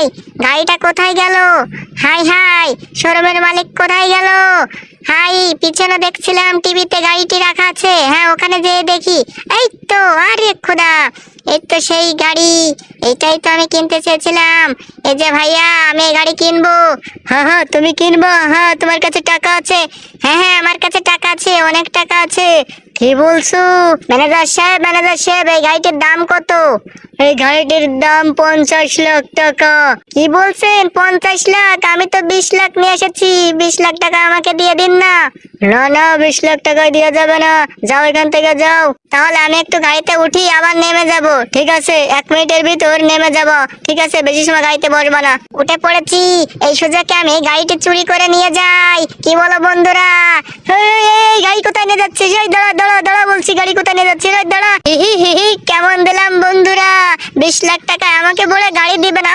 High গাড়িটা কোথায় গেল? হাই হাই, শোরুমের মালিক কোথায় গেল? হাই, পিছনে দেখছিলাম টিভিতে গাড়িটি রাখা আছে। হ্যাঁ ওখানে যেয়ে দেখি। এই তো, আরে খোদা, এই তো সেই গাড়ি। এটাই তো আমি কিনতে চেয়েছিলাম। এই যে ভাইয়া, আমি এই গাড়ি কিনবো। হ্যাঁ হ্যাঁ তুমি কিনবো? হ্যাঁ তোমার কাছে টাকা আছে। হ্যাঁ হ্যাঁ আমার কাছে টাকা আছে, অনেক টাকা আছে। কি বলছো? ম্যানেজার সাহেব ম্যানেজার সাহেব এই গাড়িটির দাম কত? এই গাড়িটির দাম পঞ্চাশ লাখ টাকা। কি বলছেন? পঞ্চাশ লাখ? আমি তো বিশ লাখ নিয়ে এসেছি। বিশ লাখ টাকা আমাকে দিয়ে দিন না। না না বিশ লাখ টাকা দেওয়া যাবে না। যাও এখান থেকে যাও। তাহলে আমি একটু গাড়িতে উঠি, আবার নেমে যাব। ঠিক আছে? এক মিনিটের ভিতর নেমে যাব। ঠিক আছে? বেশি সময় গাড়িতে বসবো না। উঠে পড়েছি। এই সুযোগে আমি গাড়িটি চুরি করে নিয়ে যাই। কি বলো বন্ধুরা? গাড়ি কোথায় নিয়ে যাচ্ছি দাঁড়া দাঁড়া দাঁড়া বলছি গাড়ি কোথায় নিয়ে যাচ্ছিস? এই দাঁড়া। হি হি হি কেমন দিলাম বন্ধুরা? বিশ লাখ টাকা আমাকে বলে গাড়ি দিবে না।